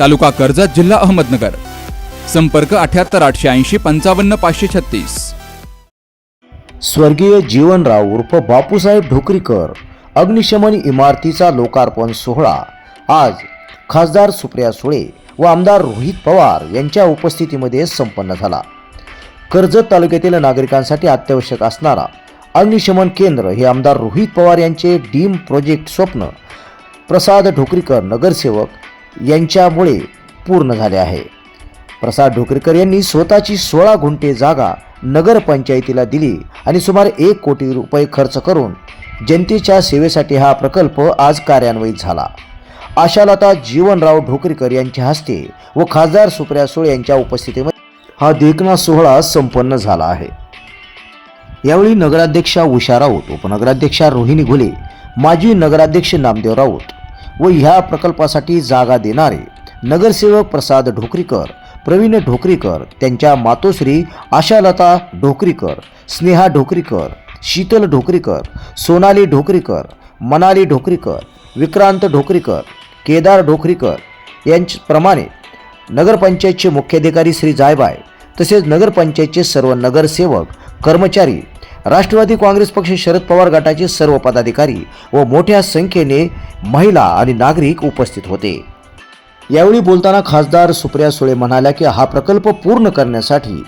तालुका कर्जत जिल्हा अहमदनगर. संपर्क अठ्याहत्तर आठशे ऐंशी पंचावन्न पाचशे छत्तीस. स्वर्गीय जीवनराव उर्फ बापूसाहेब ढोकरीकर अग्निशमन इमारतीचा लोकार्पण सोहळा. आज खासदार सुप्रिया सुळे व आमदार रोहित पवार यांच्या उपस्थितीमध्ये संपन्न झाला. कर्जत तालुक्यातील नागरिकांसाठी अत्यावश्यक असणारा अग्निशमन केंद्र हे आमदार रोहित पवार यांचे डीम प्रोजेक्ट स्वप्न. प्रसाद ढोकरीकर नगरसेवक यांच्यामुळे पूर्ण झाले आहे. प्रसाद ढोकरेकर यांनी स्वतःची सोळा गुंठे जागा नगरपंचायतीला दिली आणि सुमारे एक कोटी रुपये खर्च करून जनतेच्या सेवेसाठी हा प्रकल्प आज कार्यान्वित झाला. आशालता जीवनराव ढोकरेकर यांच्या हस्ते व खासदार सुप्रिया सुळे यांच्या उपस्थितीमध्ये हा देखना सोहळा संपन्न झाला आहे. यावेळी नगराध्यक्षा उषा राऊत उपनगराध्यक्षा रोहिणी घुले माजी नगराध्यक्ष नामदेव राऊत व ह्या प्रकल्पासाठी जागा देणारे नगरसेवक प्रसाद ढोकरीकर प्रवीण ढोकरीकर त्यांच्या मातोश्री आशालता ढोकरीकर स्नेहा ढोकरीकर शीतल ढोकरीकर सोनाली ढोकरीकर मनाली ढोकरीकर विक्रांत ढोकरीकर केदार ढोकरीकर यांच्याप्रमाणे नगरपंचायतचे मुख्याधिकारी श्री जायबाय तसेच नगरपंचायतचे सर्व नगरसेवक कर्मचारी राष्ट्रवादी काँग्रेस पक्ष शरद पवार गटाचे सर्व पदाधिकारी व मोठ्या संख्येने महिला आणि नागरिक उपस्थित होते. यावेळी बोलताना खासदार सुप्रिया सुळे म्हणाल्या की हा प्रकल्प पूर्ण करण्यासाठी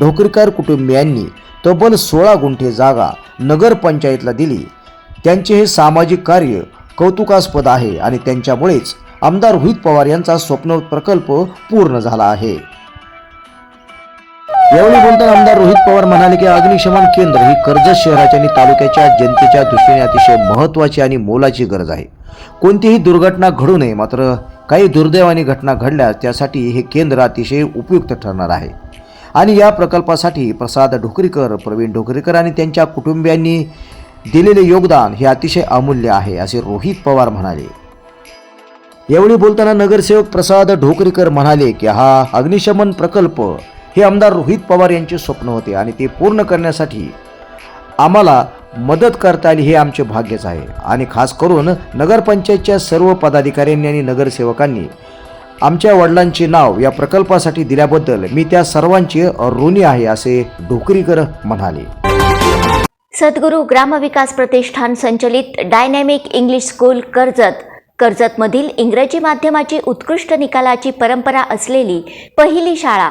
ढोकरीकर कुटुंबियांनी तब्बल सोळा गुंठे जागा नगरपंचायतला दिली. त्यांचे हे सामाजिक कार्य कौतुकास्पद आहे आणि त्यांच्यामुळेच आमदार रोहित पवार यांचा स्वप्न प्रकल्प पूर्ण झाला आहे. यावेळी बोलताना आमदार रोहित पवार म्हणाले की अग्निशमन केंद्र ही कर्जत शहराच्या आणि तालुक्याच्या जनतेच्या दृष्टीने अतिशय महत्त्वाची आणि मोलाची गरज आहे. कोणतीही दुर्घटना घडू नये मात्र काही दुर्दैवानी घटना घडल्यास त्यासाठी हे केंद्र अतिशय उपयुक्त ठरणार आहे. आणि या प्रकल्पासाठी प्रसाद ढोकरीकर प्रवीण ढोकरीकर आणि त्यांच्या कुटुंबियांनी दिलेले योगदान हे अतिशय अमूल्य आहे असे रोहित पवार म्हणाले. यावेळी बोलताना नगरसेवक प्रसाद ढोकरीकर म्हणाले की हा अग्निशमन प्रकल्प हे आमदार रोहित पवार यांचे स्वप्न होते आणि ते पूर्ण करण्यासाठी आम्हाला मदत करता आली हे आमचे भाग्यच आहे. आणि खास करून नगरपंचायतच्या सर्व पदाधिकाऱ्यांनी आणि नगरसेवकांनी आमच्या वडिलांचे नाव या प्रकल्पासाठी दिल्याबद्दल मी त्या सर्वांचे ऋणी आहे असे ढोकरीकर म्हणाले. सद्गुरू ग्रामविकास प्रतिष्ठान संचलित डायनॅमिक इंग्लिश स्कूल कर्जत. कर्जतमधील इंग्रजी माध्यमाची उत्कृष्ट निकालाची परंपरा असलेली पहिली शाळा